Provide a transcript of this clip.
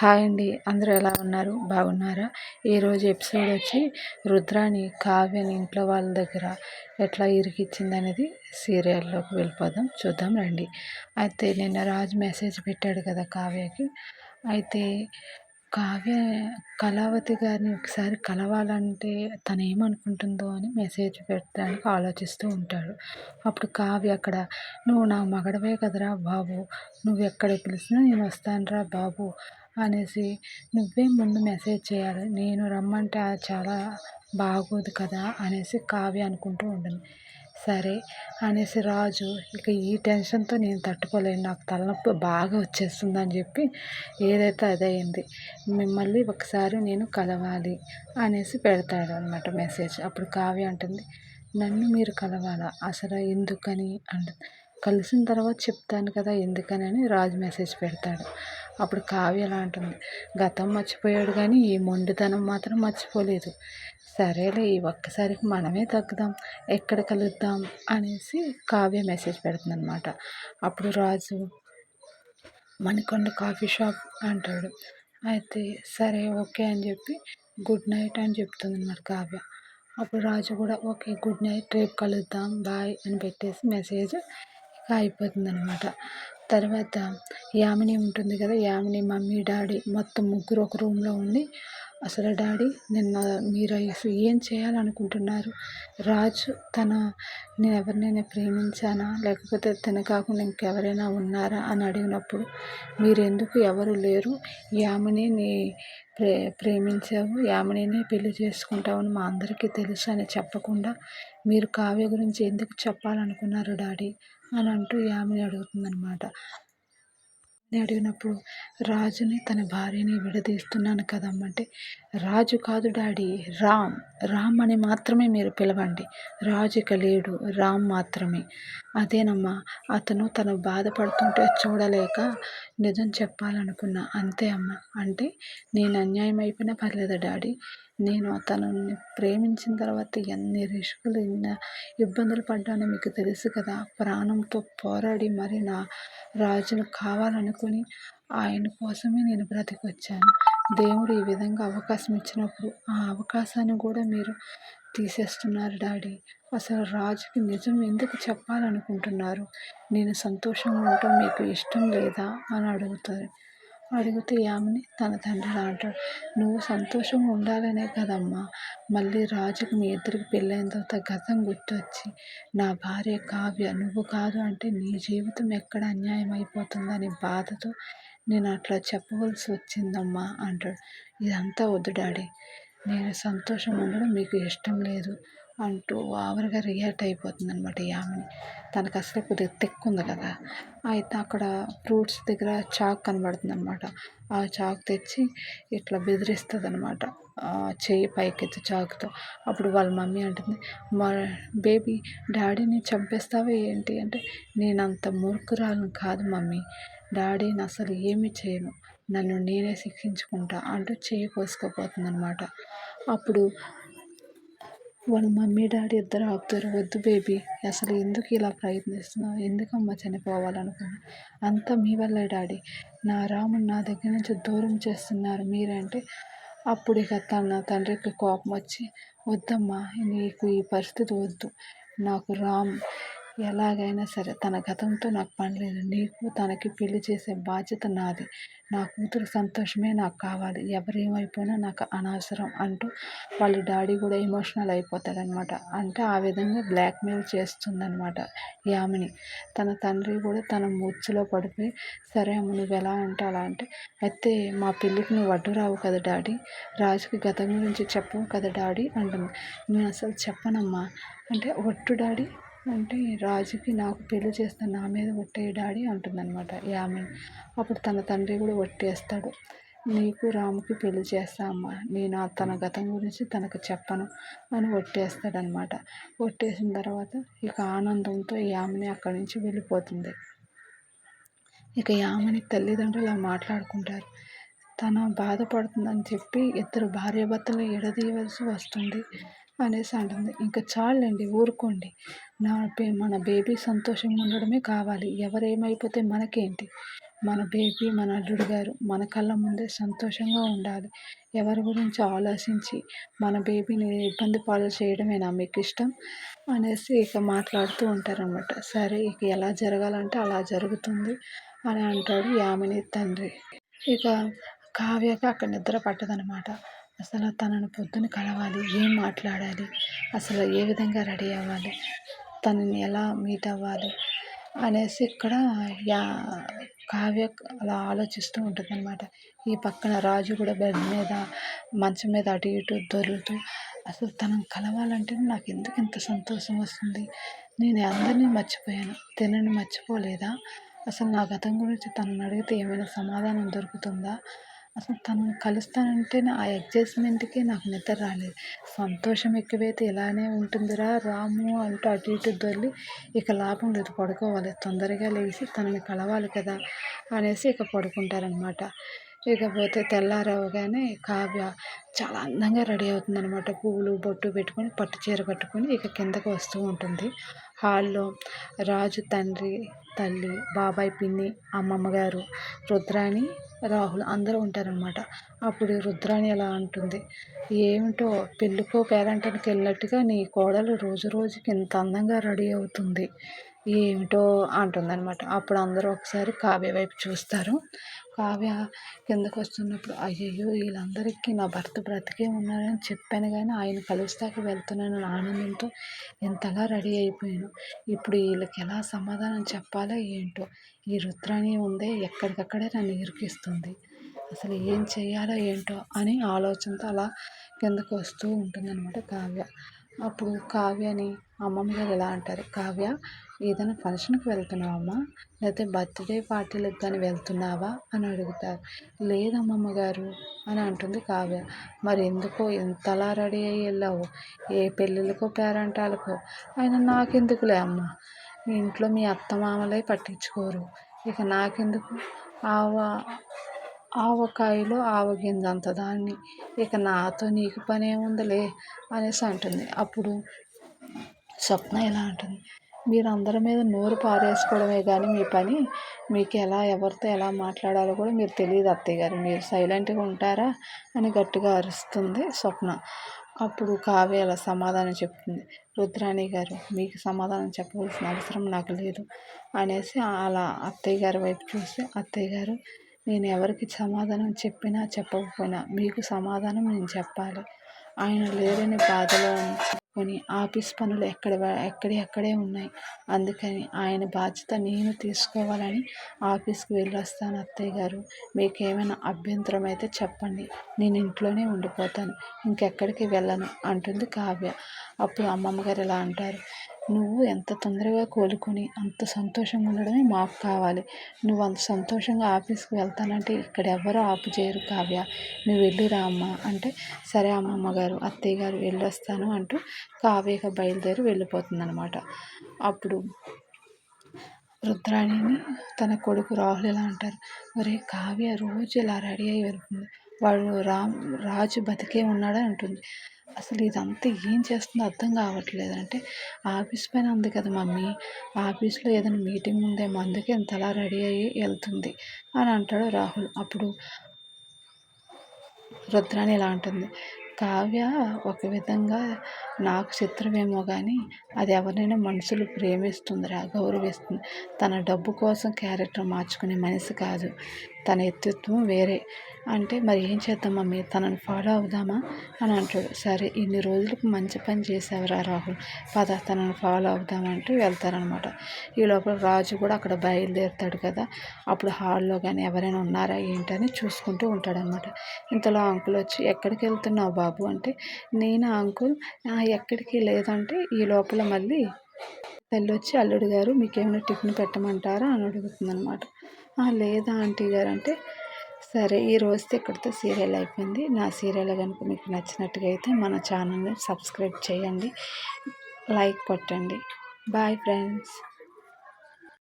Hi అండి. అందరూ ఎలా ఉన్నారు? బాగున్నారా? ఈరోజు ఎపిసోడ్ వచ్చి రుద్రాని కావ్యని ఇంట్లో వాళ్ళ దగ్గర ఎట్లా ఇరికిచ్చింది అనేది సీరియల్లోకి వెళ్ళిపోదాం. చూద్దాం రండి. అయితే నిన్న రాజు మెసేజ్ పెట్టాడు కదా కావ్యకి. అయితే కావ్య కళావతి గారిని ఒకసారి కలవాలంటే తను ఏమనుకుంటుందో అని మెసేజ్ పెట్టడానికి ఆలోచిస్తూ ఉంటాడు. అప్పుడు కావ్య అక్కడ నువ్వు నా మగడవే కదరా బాబు. నువ్వు ఎక్కడ పిలిచినా నేను వస్తానురా బాబు. అనేసి నువ్వే ముందు మెసేజ్ చేయాలి. నేను రమ్మంటే చాలా బాగోదు కదా అనేసి కావ్య అనుకుంటూ ఉంటుంది. సరే అనేసి రాజు ఇక ఈ టెన్షన్తో నేను తట్టుకోలేను. నాకు తలనొప్పి బాగా వచ్చేస్తుందని చెప్పి ఏదైతే అదయింది మిమ్మల్ని ఒకసారి నేను కలవాలి అనేసి పెడతాడు అనమాట మెసేజ్. అప్పుడు కావ్య అంటుంది నన్ను మీరు కలవాలా? అసలు ఎందుకని? అంటుంది. కలిసిన తర్వాత చెప్తాను కదా ఎందుకని? అని రాజు మెసేజ్ పెడతాడు. అప్పుడు కావ్య ఎలా అంటుంది గతం మర్చిపోయాడు కానీ ఈ మొండితనం మాత్రం మర్చిపోలేదు. సరేలే ఈ ఒక్కసారికి మనమే తగ్గుదాం ఎక్కడ కలుద్దాం అనేసి కావ్య మెసేజ్ పెడుతుంది అనమాట అప్పుడు రాజు మణికొండ కాఫీ షాప్ అంటాడు. అయితే సరే ఓకే అని చెప్పి గుడ్ నైట్ అని చెప్తుంది అనమాట కావ్య. అప్పుడు రాజు కూడా ఓకే గుడ్ నైట్ రేపు కలుద్దాం బాయ్ అని పెట్టేసి మెసేజ్ అయిపోతుంది అనమాట తర్వాత యామిని ఉంటుంది కదా యామిని మమ్మీ డాడీ మొత్తం ముగ్గురు ఒక రూమ్లో ఉండి అసలు డాడీ నిన్న మీరు ఏం చేయాలనుకుంటున్నారు? రాజు తన నేను ఎవరినైనా ప్రేమించానా? లేకపోతే తన కాకుండా ఇంకెవరైనా ఉన్నారా? అని అడిగినప్పుడు మీరు ఎందుకు ఎవరు లేరు? యామిని నీ ప్రే ప్రేమించావు యామినినే పెళ్ళి చేసుకుంటామని మా అందరికీ తెలుసు అని చెప్పకుండా మీరు కావ్య గురించి ఎందుకు చెప్పాలనుకున్నారు డాడీ? అని అంటూ యామిని అడుగుతుందనమాట అడిగినప్పుడు రాజుని తన భార్యని విడదీస్తున్నాను కదమ్మంటే రాజు కాదు డాడీ రామ్. రామ్ అని మాత్రమే మీరు పిలవండి. రాజు ఇక లేడు రామ్ మాత్రమే. అదేనమ్మా అతను తను బాధపడుతుంటే చూడలేక నిజం చెప్పాలనుకున్నా. అంతే అమ్మ. అంటే నేను అన్యాయం అయిపోయినా పర్లేదు డాడీ. నేను తనని ప్రేమించిన తర్వాత ఎన్ని రిస్కులు ఎన్ని ఇబ్బందులు పడ్డానో మీకు తెలుసు కదా. ప్రాణంతో పోరాడి మరి నా రాజును కావాలనుకుని ఆయన కోసమే నేను బ్రతికొచ్చాను. దేవుడు ఈ విధంగా అవకాశం ఇచ్చినప్పుడు ఆ అవకాశాన్ని కూడా మీరు తీసేస్తున్నారు డాడీ. అసలు రాజుకి నిజం ఎందుకు చెప్పాలనుకుంటున్నారు? నేను సంతోషంగా ఉండటం మీకు ఇష్టం లేదా? అని అడుగుతారు. అడిగితే యామిని తన తండ్రి అంటాడు. నువ్వు సంతోషంగా ఉండాలనే కదమ్మా. మళ్ళీ రాజుకు మీ ఇద్దరికి పెళ్ళైన తర్వాత గతం గుర్తొచ్చి నా భార్య కావ్య నువ్వు కాదు అంటే నీ జీవితం ఎక్కడ అన్యాయం అయిపోతుందనే బాధతో నేను అట్లా చెప్పవలసి వచ్చిందమ్మా అంటాడు. ఇదంతా వద్దు డాడీ. నేను సంతోషం ఉండడం మీకు ఇష్టం లేదు. అంటూ ఓవర్గా రియాక్ట్ అయిపోతుంది అనమాట ఈ ఆమెని. తనకు అసలు కొద్దిగా తెక్కు ఉంది కదా. అయితే అక్కడ ఫ్రూట్స్ దగ్గర చాక్ కనబడుతుంది అనమాట ఆ చాక్ తెచ్చి ఇట్లా బెదిరిస్తుంది అనమాట చేయి పైకెత్తి చాకుతో. అప్పుడు వాళ్ళ మమ్మీ అంటుంది మా బేబీ డాడీని చంపేస్తావా ఏంటి? అంటే నేను అంత మూర్ఖురాలను కాదు మమ్మీ. డాడీని అసలు ఏమి చేయను. నన్ను నేనే శిక్షించుకుంటా అంటూ చేయి కోసుకోపోతుంది అనమాట అప్పుడు వాళ్ళ మమ్మీ డాడీ ఇద్దరు ఆపుతారు. వద్దు బేబీ అసలు ఎందుకు ఇలా ప్రయత్నిస్తున్నావు? ఎందుకమ్మా చనిపోవాలనుకున్నా? అంతా మీ వల్లే డాడీ. నా రాముని నా దగ్గర నుంచి దూరం చేస్తున్నారు మీరంటే అప్పుడు ఇక తన తండ్రికి కోపం వచ్చి వద్దమ్మా నీకు ఈ పరిస్థితి వద్దు. నాకు రామ్ ఎలాగైనా సరే తన గతంతో నాకు పనిలేదు. నీకు తనకి పెళ్ళి చేసే బాధ్యత నాది. నా కూతురు సంతోషమే నాకు కావాలి. ఎవరేమైపోయినా నాకు అనవసరం అంటూ వాళ్ళ డాడీ కూడా ఎమోషనల్ అయిపోతాడనమాట. అంటే ఆ విధంగా బ్లాక్మెయిల్ చేస్తుందనమాట యామిని. తన తండ్రి కూడా తన ముచ్చులో పడిపోయి సరే అమ్మ నువ్వు ఎలా అంటే అలా అంటే అయితే మా పెళ్ళికి నువ్వు అడ్డు రావు కదా డాడీ. రాజుకి గతం గురించి చెప్పవు కదా డాడీ అంటుంది. నేను అసలు చెప్పనమ్మా. అంటే ఒట్టు డాడీ అంటే రాజుకి నాకు పెళ్ళి చేస్తే నా మీద ఒట్టే డాడీ అంటుందన్నమాట. యామిని అప్పుడు తన తండ్రి కూడా ఒట్టేస్తాడు. నీకు రాముకి పెళ్ళి చేస్తా అమ్మ. నేను తన గతం గురించి తనకు చెప్పను అని ఒట్టేస్తాడనమాట ఒట్టేసిన తర్వాత ఇక ఆనందంతో యామిని అక్కడి నుంచి వెళ్ళిపోతుంది. ఇక యామిని తల్లిదండ్రులు మాట్లాడుకుంటారు. తన బాధపడుతుందని చెప్పి ఇద్దరు భార్యాభర్తలు ఎడదీయవలసి వస్తుంది. అనేసి అంటుంది. ఇంకా చాలండి ఊరుకోండి. నా మన బేబీ సంతోషంగా ఉండడమే కావాలి. ఎవరేమైపోతే మనకేంటి? మన బేబీ మన అల్లుడు గారు మన కళ్ళ ముందే సంతోషంగా ఉండాలి. ఎవరి గురించి ఆలోచించి మన బేబీని ఇబ్బంది పాలు చేయడమేనా మీకు ఇష్టం అనేసి ఇక మాట్లాడుతూ ఉంటారనమాట సరే ఇక ఎలా జరగాలంటే అలా జరుగుతుంది అని అంటాడు యామిని తండ్రి. ఇక కావ్యకి అక్కడ నిద్ర పట్టదనమాట అసలు తనను పొద్దున కలవాలి ఏం మాట్లాడాలి అసలు ఏ విధంగా రెడీ అవ్వాలి తనని ఎలా మీట్ అవ్వాలి అనేసి ఇక్కడ యా కావ్య అలా ఆలోచిస్తూ ఉంటుంది అనమాట ఈ పక్కన రాజు కూడా బెడ్ మీద మంచం మీద అటు ఇటు దొరుకుతూ అసలు తనను కలవాలంటే నాకు ఎందుకు ఇంత సంతోషం వస్తుంది? నేను అందరినీ మర్చిపోయాను తినని మర్చిపోలేదా? అసలు నా గతం గురించి తనని అడిగితే ఏమైనా సమాధానం దొరుకుతుందా? అసలు తనని కలుస్తానంటే ఆ ఎగ్జైట్మెంట్కి నాకు నిద్ర రాలేదు. సంతోషం ఎక్కువైతే ఇలానే ఉంటుందిరా రాము అంటూ అటు ఇటు దొర్లి ఇక లాభం లేదు పడుకోవాలి తొందరగా లేచి తనని కలవాలి కదా అనేసి ఇక పడుకుంటారనమాట ఇకపోతే తెల్లారవగానే కావ్య చాలా అందంగా రెడీ అవుతుందనమాట పువ్వులు బొట్టు పెట్టుకొని పట్టు చీర కట్టుకొని ఇక కిందకు వస్తూ ఉంటుంది. హాల్లో రాజు తండ్రి తల్లి బాబాయ్ పిన్ని అమ్మమ్మ గారు రుద్రాణి రాహుల్ అందరూ ఉంటారనమాట అప్పుడు రుద్రాణి ఎలా అంటుంది. ఏమిటో పెళ్ళికో పేరంటానికి వెళ్ళినట్టుగా నీ కోడలు రోజు రోజుకి ఇంత అందంగా రెడీ అవుతుంది. ఏమిటో అంటుందన్నమాట. అప్పుడు అందరూ ఒకసారి కావ్య వైపు చూస్తారు. కావ్య కిందకు వస్తున్నప్పుడు అయ్యయ్యో వీళ్ళందరికీ నా భర్త బ్రతికే ఉన్నారని చెప్పాను కానీ ఆయన కలుస్తాకి వెళ్తున్నాను ఆనందంతో ఎంతగా రెడీ అయిపోయాను. ఇప్పుడు వీళ్ళకి ఎలా సమాధానం చెప్పాలో ఏంటో ఈ రుద్రాణి ఉందే ఎక్కడికక్కడే నన్ను ఇరికిస్తుంది. అసలు ఏం చేయాలో ఏంటో అని ఆలోచనతో అలా కిందకు వస్తూ ఉంటుందన్నమాట కావ్య. అప్పుడు కావ్యని అమ్మమ్మ గారు ఎలా అంటారు? కావ్య ఏదైనా ఫంక్షన్కి వెళ్తున్నావమ్మా? లేకపోతే బర్త్డే పార్టీలకు కానీ వెళ్తున్నావా? అని అడుగుతారు. లేదమ్మమ్మ గారు అని అంటుంది కావ్య. మరి ఎందుకో ఇంతలా రెడీ అయ్యి వెళ్ళావు? ఏ పెళ్ళిళ్ళకో పేరంటాలకో? అయినా నాకెందుకులే అమ్మ? ఇంట్లో మీ అత్తమామలే పట్టించుకోరు. ఇక నాకెందుకు? ఆవ ఆవకాయలో ఆవగింజ అంత దాన్ని. ఇక నాతో నీకు పని ఏముందిలే అనేసి అంటుంది. అప్పుడు స్వప్న ఎలా అంటుంది. మీరు అందరి మీద నోరు పారేసుకోవడమే కానీ మీ పని. మీకు ఎలా ఎవరితో ఎలా మాట్లాడాలో కూడా మీరు తెలియదు అత్తయ్య గారు. మీరు సైలెంట్గా ఉంటారా అని గట్టిగా అరుస్తుంది స్వప్న. అప్పుడు కావ్య అలా సమాధానం చెప్తుంది. రుద్రాణి గారు మీకు సమాధానం చెప్పవలసిన అవసరం నాకు లేదు అనేసి అలా అత్తయ్య గారి వైపు చూసి అత్తయ్య గారు నేను ఎవరికి సమాధానం చెప్పినా చెప్పకపోయినా మీకు సమాధానం నేను చెప్పాలి. ఆయన లేరని బాధలో కొన్ని ఆఫీస్ పనులు ఎక్కడ ఎక్కడి అక్కడే ఉన్నాయి. అందుకని ఆయన బాధ్యత నేను తీసుకోవాలని ఆఫీస్కి వెళ్ళొస్తాను అత్తయ్య గారు. మీకు ఏమైనా అభ్యంతరం అయితే చెప్పండి. నేను ఇంట్లోనే ఉండిపోతాను. ఇంకెక్కడికి వెళ్ళను అంటుంది కావ్య. అప్పుడు అమ్మమ్మ గారు ఇలా అంటారు. నువ్వు ఎంత తొందరగా కోలుకొని అంత సంతోషంగా ఉండడమే మాకు కావాలి. నువ్వు అంత సంతోషంగా ఆఫీస్కి వెళ్తానంటే ఇక్కడ ఎవ్వరూ ఆపు చేయరు కావ్య. నువ్వు వెళ్ళిరా అమ్మ అంటే సరే అమ్మమ్మ గారు అత్తయ్య గారు వెళ్ళొస్తాను అంటూ కావ్యగా బయలుదేరి వెళ్ళిపోతుంది అనమాట అప్పుడు రుద్రాణిని తన కొడుకు రాహుల్ ఇలా అంటారు? ఒరే కావ్య రోజు ఇలా రెడీ అయ్యి వెళ్తుంది వాడు రామ్ రాజు బతికే ఉన్నాడని అంటుంది అసలు ఇదంతా ఏం చేస్తుందో అర్థం కావట్లేదు. అంటే ఆఫీస్ పైన ఉంది కదా మమ్మీ. ఆఫీస్లో ఏదైనా మీటింగ్ ఉందేమో అందుకే ఇంతలా రెడీ అయ్యి వెళ్తుంది అని అంటాడు రాహుల్. అప్పుడు రుద్రాని ఇలా అంటుంది. కావ్య ఒక విధంగా నాకు చిత్రమేమో కానీ అది ఎవరినైనా మనుషులు ప్రేమిస్తుందిరా గౌరవిస్తుంది. తన డబ్బు కోసం క్యారెక్టర్ మార్చుకునే మనిషి కాదు. తన వ్యక్తిత్వం వేరే. అంటే మరి ఏం చేద్దాం మమ్మీ? తనని ఫాలో అవుదామా? అని అంటాడు. సరే ఇన్ని రోజులకు మంచి పని చేసావురా రాహుల్. పద తనని ఫాలో అవుదామంటూ వెళ్తారనమాట. ఈ లోపల రాజు కూడా అక్కడ బయలుదేరుతాడు కదా. అప్పుడు హాల్లో కానీ ఎవరైనా ఉన్నారా ఏంటని చూసుకుంటూ ఉంటాడనమాట. ఇంతలో అంకుల్ వచ్చి ఎక్కడికి వెళ్తున్నావు బాబు? అంటే నేను అంకుల్ ఎక్కడికి లేదంటే ఈ లోపల మళ్ళీ తల్లి వచ్చి అల్లుడు గారు మీకేమైనా టిఫిన్ పెట్టమంటారా? అని అడుగుతుంది అనమాట లేదా ఆంటీ గారు అంటే సరే ఈ రోజుతో ఇక్కడితో సీరియల్ అయిపోయింది. నా సీరియల్ కనుక మీకు నచ్చినట్టుగా అయితే మన ఛానల్ని సబ్స్క్రైబ్ చేయండి. లైక్ కొట్టండి. Bye friends.